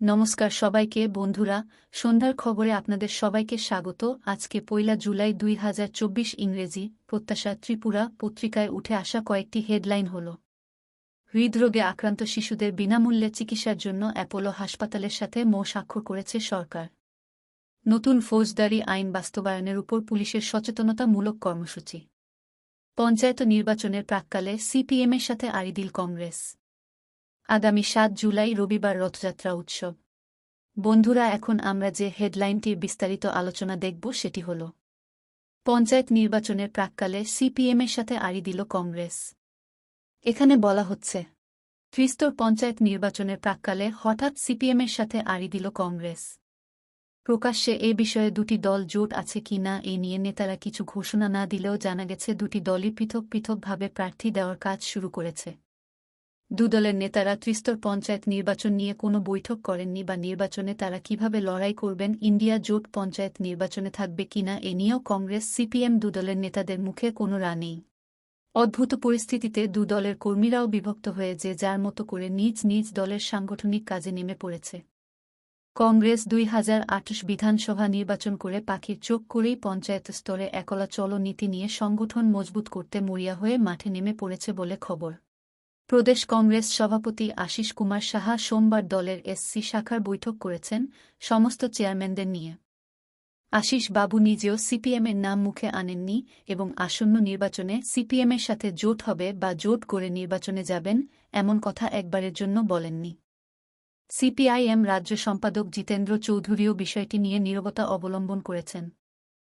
নমস্কার সবাইকে, বন্ধুরা। সন্ধ্যার খবরে আপনাদের সবাইকে স্বাগত। আজকে পয়লা জুলাই দুই হাজার চব্বিশ ইংরেজি প্রত্যাশা ত্রিপুরা পত্রিকায় উঠে আসা কয়েকটি হেডলাইন হল। হৃদরোগে আক্রান্ত শিশুদের বিনামূল্যে চিকিৎসার জন্য অ্যাপোলো হাসপাতালের সাথে মো স্বাক্ষর করেছে সরকার। নতুন ফৌজদারি আইন বাস্তবায়নের উপর পুলিশের সচেতনতামূলক কর্মসূচি। পঞ্চায়েত নির্বাচনের প্রাক্কালে সিপিএমের সাথে আরিদিল কংগ্রেস। আগামী সাত জুলাই রবিবার রথযাত্রা উৎসব। বন্ধুরা, এখন আমরা যে হেডলাইনটির বিস্তারিত আলোচনা দেখব সেটি হল, পঞ্চায়েত নির্বাচনের প্রাক্কালে সিপিএমের সাথে আড়ি দিল কংগ্রেস। এখানে বলা হচ্ছে, ত্রিস্তর পঞ্চায়েত নির্বাচনের প্রাক্কালে হঠাৎ সিপিএমের সাথে আড়ি দিল কংগ্রেস। প্রকাশ্যে এ বিষয়ে দুটি দল জোট আছে কি না, এ নিয়ে নেতারা কিছু ঘোষণা না দিলেও জানা গেছে, দুটি দলই পৃথক পৃথকভাবে প্রার্থী দেওয়ার কাজ শুরু করেছে। দুদলের নেতারা ত্রিস্তর পঞ্চায়েত নির্বাচন নিয়ে কোনো বৈঠক করেননি বা নির্বাচনে তারা কীভাবে লড়াই করবেন, ইন্ডিয়া জোট পঞ্চায়েত নির্বাচনে থাকবে কিনা এ নিয়েও কংগ্রেস, সিপিএম দুদলের নেতাদের মুখে কোনো রা নেই। অদ্ভুত পরিস্থিতিতে দুদলের কর্মীরাও বিভক্ত হয়ে যে যার মতো করে নিজ নিজ দলের সাংগঠনিক কাজে নেমে পড়েছে। কংগ্রেস দুই হাজার আঠাশ বিধানসভা নির্বাচন করে পাখির চোখ করেই পঞ্চায়েত স্তরে একলা চলো নীতি নিয়ে সংগঠন মজবুত করতে মরিয়া হয়ে মাঠে নেমে পড়েছে বলে খবর। প্রদেশ কংগ্রেস সভাপতি আশিস কুমার সাহা সোমবার দলের এসসি শাখার বৈঠক করেছেন সমস্ত চেয়ারম্যানদের নিয়ে। আশিস বাবু নিজেও সিপিএমের নাম মুখে আনেননি এবং আসন্ন নির্বাচনে সিপিএমের সাথে জোট হবে বা জোট করে নির্বাচনে যাবেন এমন কথা একবারের জন্য বলেননি। সিপিআইএম রাজ্য সম্পাদক জিতেন্দ্র চৌধুরীও বিষয়টি নিয়ে নীরবতা অবলম্বন করেছেন।